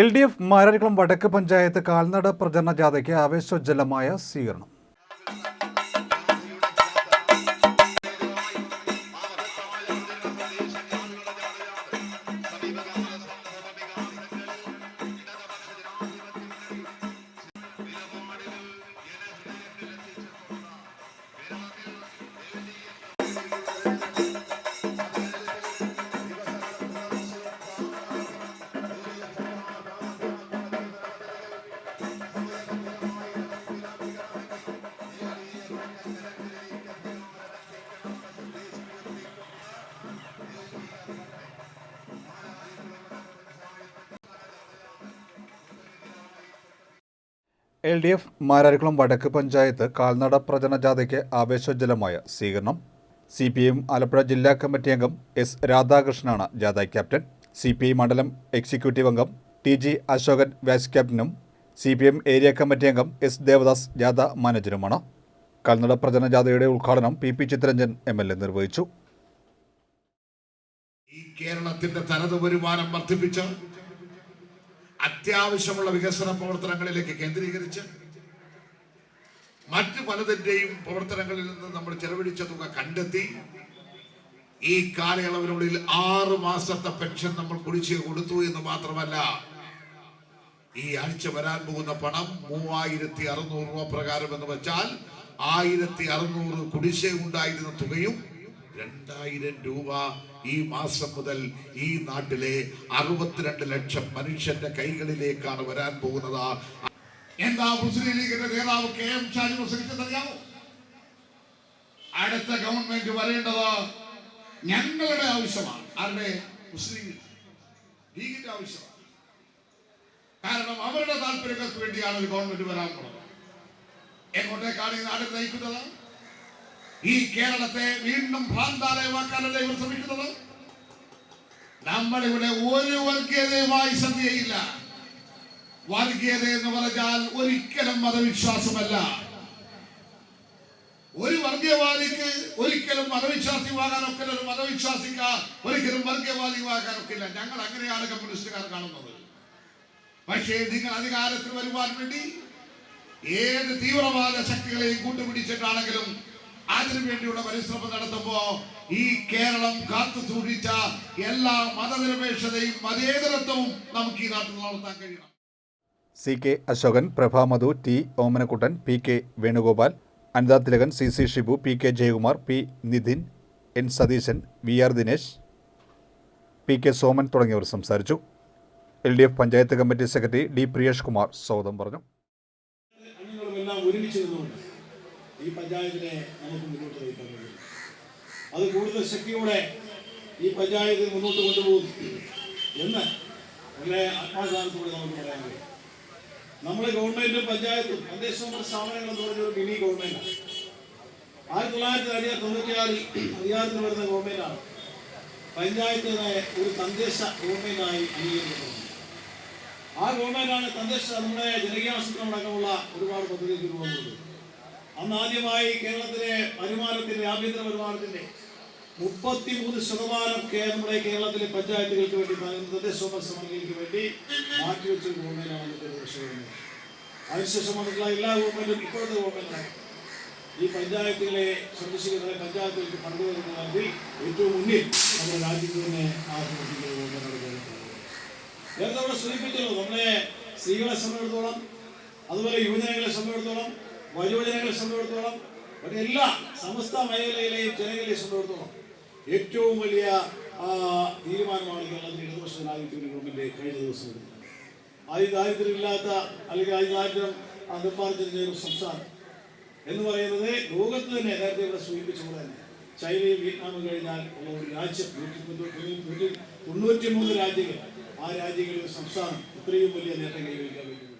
L D F Mararikulam വടക്ക് പഞ്ചായത്ത് കാൽനട പ്രചരണ ജാഥയ്ക്ക് ആവേശോജ്വലമായ സ്വീകരണം. എൽ ഡി എഫ് മാരാരിക്കുളം വടക്ക് പഞ്ചായത്ത് കാൽനട പ്രചരണ ജാഥയ്ക്ക് ആവേശോജ്വലമായ സ്വീകരണം. സി പി എം ആലപ്പുഴ ജില്ലാ കമ്മിറ്റി അംഗം എസ് രാധാകൃഷ്ണനാണ് ജാഥ ക്യാപ്റ്റൻ. സി പി ഐ മണ്ഡലം എക്സിക്യൂട്ടീവ് അംഗം ടി ജി അശോകൻ വൈസ് ക്യാപ്റ്റനും C P M area committee അംഗം എസ് ദേവദാസ് ജാഥ മാനേജരുമാണ്. കാൽനട പ്രചരണ ജാഥയുടെ ഉദ്ഘാടനം P P Chitharanjan M L A നിർവഹിച്ചു. ഈ കേരളത്തിന്റെ തനത് വരുമാനം വർദ്ധിപ്പിച്ച് അത്യാവശ്യമുള്ള വികസന പ്രവർത്തനങ്ങളിലേക്ക് കേന്ദ്രീകരിച്ച് മറ്റു പലതിന്റെയും പ്രവർത്തനങ്ങളിൽ നിന്ന് നമ്മൾ ചെലവഴിച്ച തുക കണ്ടെത്തി. ഈ കാലയളവിനുള്ളിൽ ആറു മാസത്തെ പെൻഷൻ നമ്മൾ കുടിശ്ശിക കൊടുത്തു എന്ന് മാത്രമല്ല ഈ ആഴ്ച വരാൻ പോകുന്ന പണം മൂവായിരത്തി അറുന്നൂറ് രൂപ പ്രകാരം എന്ന് വെച്ചാൽ ആയിരത്തി അറുന്നൂറ് കുടിശ്ശിക ഉണ്ടായിരുന്ന തുകയും രണ്ടായിരം രൂപ ഈ മാസം മുതൽ ഈ നാട്ടിലെ അറുപത്തിരണ്ട് ലക്ഷം മനുഷ്യന്റെ കൈകളിലേക്കാണ് വരാൻ പോകുന്നത്. എന്താ മുസ്ലിം ലീഗിന്റെ നേതാവ് കെ എം ഷാജി പ്രസംഗിച്ചതറിയാമോ അടുത്ത ഗവൺമെന്റ് വരേണ്ടത് ഞങ്ങളുടെ ആവശ്യമാണ്. ആരുടെ? മുസ്ലിം ലീഗിന്റെ ആവശ്യമാണ്. കാരണം അവരുടെ താല്പര്യങ്ങൾക്ക് വേണ്ടിയാണ് ഒരു ഗവൺമെന്റ് വരാൻ പോകുന്നത്. എങ്ങോട്ടേക്കാണ് ഈ നാട് നയിക്കുന്നത്? ഈ കേരളത്തെ വീണ്ടും ഭ്രാന്താലയമാക്കാനല്ലേ ഇവർ ശ്രമിക്കുന്നത്? നമ്മളിവിടെ ഒരു വർഗീയതയുമായി ശ്രദ്ധയില്ല. വർഗീയത എന്ന് പറഞ്ഞാൽ ഒരിക്കലും മതവിശ്വാസമല്ല. ഒരു വർഗീയവാദിക്ക് ഒരിക്കലും മതവിശ്വാസിയാകാനൊക്കെ ഒരു മതവിശ്വാസിക്ക ഒരിക്കലും വർഗീയവാദി വാങ്ങാനൊക്കില്ല ഞങ്ങൾ അങ്ങനെയാണ് കമ്മ്യൂണിസ്റ്റുകാർ കാണുന്നത്. പക്ഷേ നിങ്ങൾ അധികാരത്തിൽ വരുവാൻ വേണ്ടി ഏത് തീവ്രവാദ ശക്തികളെയും കൂട്ടുപിടിച്ചിട്ടാണെങ്കിലും അതിനു വേണ്ടിയുള്ള പരിശ്രമം നടത്തുമ്പോ ഈ കേരളം കാത്തു സൂക്ഷിച്ച എല്ലാ മതനിരപേക്ഷതയും മതേതരത്വവും നമുക്ക് ഈ നാട്ടിൽ നടത്താൻ കഴിയണം. C K Ashokan Prabhamadhu T Omanakuttan P K Venugopal Anitha Thilakan C C Shibu P K Jayakumar P Nithin N Satheesan V R Dinesh P K Soman തുടങ്ങിയവർ സംസാരിച്ചു. L D F panchayat committee secretary D Priyesh Kumar സ്വാഗതം പറഞ്ഞു. ഈ പഞ്ചായത്തിനെ നമുക്ക് മുന്നോട്ട് നയിക്കാൻ കഴിയും. അത് കൂടുതൽ ശക്തിയോടെ ഈ പഞ്ചായത്ത് മുന്നോട്ട് കൊണ്ടുപോകും എന്ന് വളരെ ആത്മാസ്ഥാനത്തോടെ നമുക്ക് പറയാൻ കഴിയും. നമ്മുടെ ഗവൺമെന്റും പഞ്ചായത്തും തദ്ദേശഭരണ സ്ഥാപനങ്ങൾ എന്ന് പറഞ്ഞ മിനി ഗവൺമെന്റാണ്. ആയിരത്തി തൊള്ളായിരത്തി അധികം തൊണ്ണൂറ്റിയാറിൽ അധികാരത്തിൽ വരുന്ന ഗവൺമെന്റാണ്. പഞ്ചായത്തിനെ ഒരു തദ്ദേശ ഗവൺമെന്റായി അംഗീകരിക്കുന്നത്. ആ ഗവൺമെന്റാണ് തദ്ദേശ നമ്മുടെ ജനകീയാസൂത്രണം അടക്കമുള്ള ഒരുപാട് പദ്ധതികൾ കൊടുത്തത് അന്ന് ആദ്യമായി കേരളത്തിലെ വരുമാനത്തിന്റെ ആഭ്യന്തര വരുമാനത്തിന്റെ മുപ്പത്തിമൂന്ന് ശതമാനം നമ്മുടെ കേരളത്തിലെ പഞ്ചായത്തുകൾക്ക് വേണ്ടി തദ്ദേശ സമരങ്ങൾക്ക് വേണ്ടി മാറ്റിവെച്ച ഗവൺമെന്റാണ് ഗവൺമെന്റ് അതിനുശേഷം വന്നിട്ടുള്ള എല്ലാ ഗവൺമെന്റും ഇപ്പോഴത്തെ ഗവൺമെന്റാണ്. ഈ പഞ്ചായത്തുകളെ സംരക്ഷിക്കുന്ന പഞ്ചായത്തുകൾക്ക് പങ്കു വരുന്നതിൽ ഏറ്റവും മുന്നിൽ നമ്മുടെ രാജ്യത്ത് തന്നെ അവിടെ സൂചിപ്പിച്ചല്ലോ നമ്മളെ സ്ത്രീകളെ സംബന്ധിച്ചിടത്തോളം അതുപോലെ യുവജനങ്ങളെ സംബന്ധിച്ചിടത്തോളം വയോജനങ്ങളെ സംബന്ധിച്ചിടത്തോളം എല്ലാ സമസ്ത മേഖലയിലെയും ജനങ്ങളെ സംബന്ധിച്ചിടത്തോളം ഏറ്റവും വലിയ തീരുമാനമാണ് കേരളത്തിൽ ഇടതുപക്ഷ ഗവൺമെന്റ് കഴിഞ്ഞ ദിവസം അതിദാരിദ്ര്യമില്ലാത്ത അല്ലെങ്കിൽ അതിദാരിദ്ര്യം നിർമ്മാർജനം ഒരു സംസ്ഥാനം എന്ന് പറയുന്നത് ലോകത്ത് തന്നെ നേരത്തെ ഇവിടെ സൂചിപ്പിച്ച പോലെ തന്നെ ചൈനയും വിയറ്റ്നാമും കഴിഞ്ഞാൽ ഉള്ള ഒരു രാജ്യം. നൂറ്റി തൊണ്ണൂറ്റി മൂന്ന് രാജ്യങ്ങൾ. ആ രാജ്യങ്ങളിൽ സംസ്ഥാനം ഇത്രയും വലിയ നേട്ടം കൈവരിക്കാൻ പറ്റുന്നു